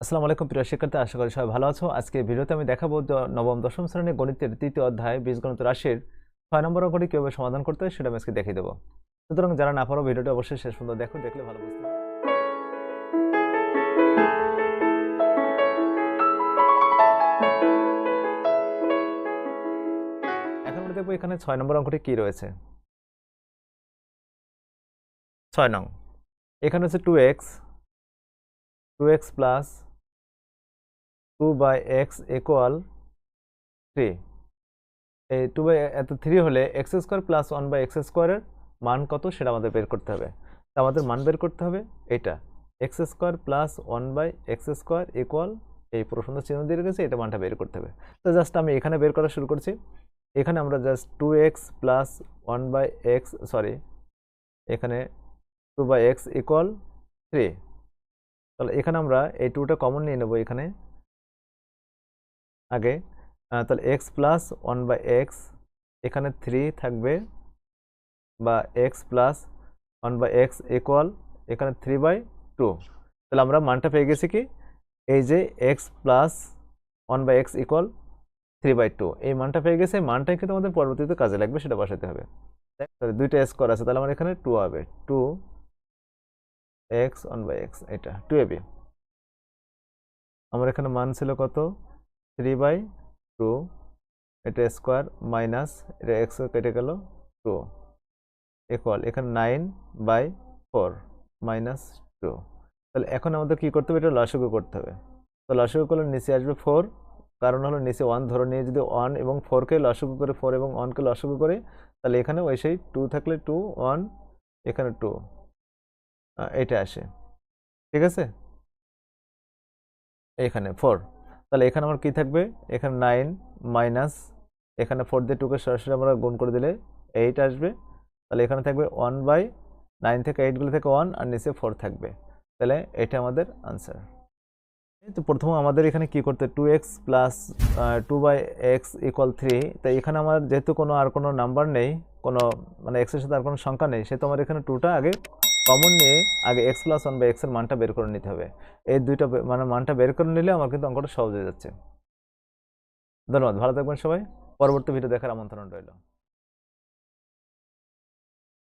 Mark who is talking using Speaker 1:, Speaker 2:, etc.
Speaker 1: আসসালামু আলাইকুম প্রিয় শিক্ষার্থী, আশা করি সবাই ভালো আছো। আজকে ভিডিওতে আমি দেখাবো নবম, দশম শ্রেণির গণিতের তৃতীয় অধ্যায় বীজগণিত রাশির ছয় নম্বর অঙ্কটি কীভাবে সমাধান করতে হয় সেটা আমি আজকে দেখিয়ে দেবো। সুতরাং যারা না পারো ভিডিওটি অবশ্যই শেষ পর্যন্ত দেখো, দেখলে ভালো বুঝতে এখন আমরা দেখব এখানে ছয় নম্বর অঙ্কটি কি রয়েছে। ছয় নং, এখানে হচ্ছে two x two x plus two by x equal three এই টু বাই এত থ্রি হলে x square plus one by x স্কোয়ারের মান কত সেটা আমাদের বের করতে হবে। তা আমাদের মান বের করতে হবে এটা। X square plus one by x square equal এই প্রশ্ন চিহ্ন দিয়ে রেখেছে, এটা মানটা বের করতে হবে। তো জাস্ট আমি এখানে বের করা শুরু করছি। এখানে আমরা just two x plus one by x sorry এখানে two by x equal three তাহলে এখানে আমরা এই টুটা কমন নিয়ে নেব এখানে। আগে তাহলে x plus one by x এখানে থ্রি থাকবে বা x plus one by x equal এখানে থ্রি বাই টু তাহলে আমরা মানটা পেয়ে গেছি কি? এই যে x plus one by x equal three by two এই মানটা পেয়ে গেছে মানটাই কিন্তু আমাদের পরবর্তীতে কাজে লাগবে, সেটা বসাতে হবে। তাহলে দুইটা স্কোয়ার আছে, তাহলে আমার এখানে টু হবে। Two x one by x এটা টু এবি আমার এখানে মান ছিল কত? থ্রি বাই টু এটা স্কোয়ার মাইনাস এটা এক্স কেটে গেল টু ইকুয়াল এখানে nine by four minus two তাহলে এখন আমাদের কী করতে হবে? এটা লসগু করতে হবে। তো লসগু করলে নিচে আসবে ফোর কারণ হলো নিচে ওয়ান ধরে নিয়ে যদি ওয়ান এবং ফোরকে লসগু করে ফোর এবং ওয়ানকে লসগু করে, তাহলে এখানে ওই সেই টু থাকলে টু ওয়ান এখানে টু এটা আসে। ঠিক আছে? এখানে ফোর তাহলে এখানে আমার কি থাকবে? এখানে নাইন মাইনাস এখানে ফোর দিয়ে টুকে সরাসরি আমরা গুণ করে দিলে এইট আসবে। তাহলে এখানে থাকবে ওয়ান বাই নাইন থেকে এইটগুলো থেকে ওয়ান আর নিচে ফোর থাকবে। তাহলে এটা আমাদের আনসার তো প্রথম আমাদের এখানে কি করতে two x plus two by x equal three তাই এখানে আমার যেহেতু কোনো আর কোনো নাম্বার নেই, কোনো মানে এক্সের সাথে আর কোনো সংখ্যা নেই, সেহেতু আমার এখানে টুটা আগে কমন নিয়ে আগে এক্স প্লাস ওয়ান বা এক্সের মানটা বের করে নিতে হবে। এই দুইটা মানে মানটা বের করে নিলে আমার কিন্তু অঙ্কটা সহজ হয়ে যাচ্ছে। ধন্যবাদ, ভালো থাকবেন সবাই। পরবর্তী ভিডিও দেখার আমন্ত্রণ রইল।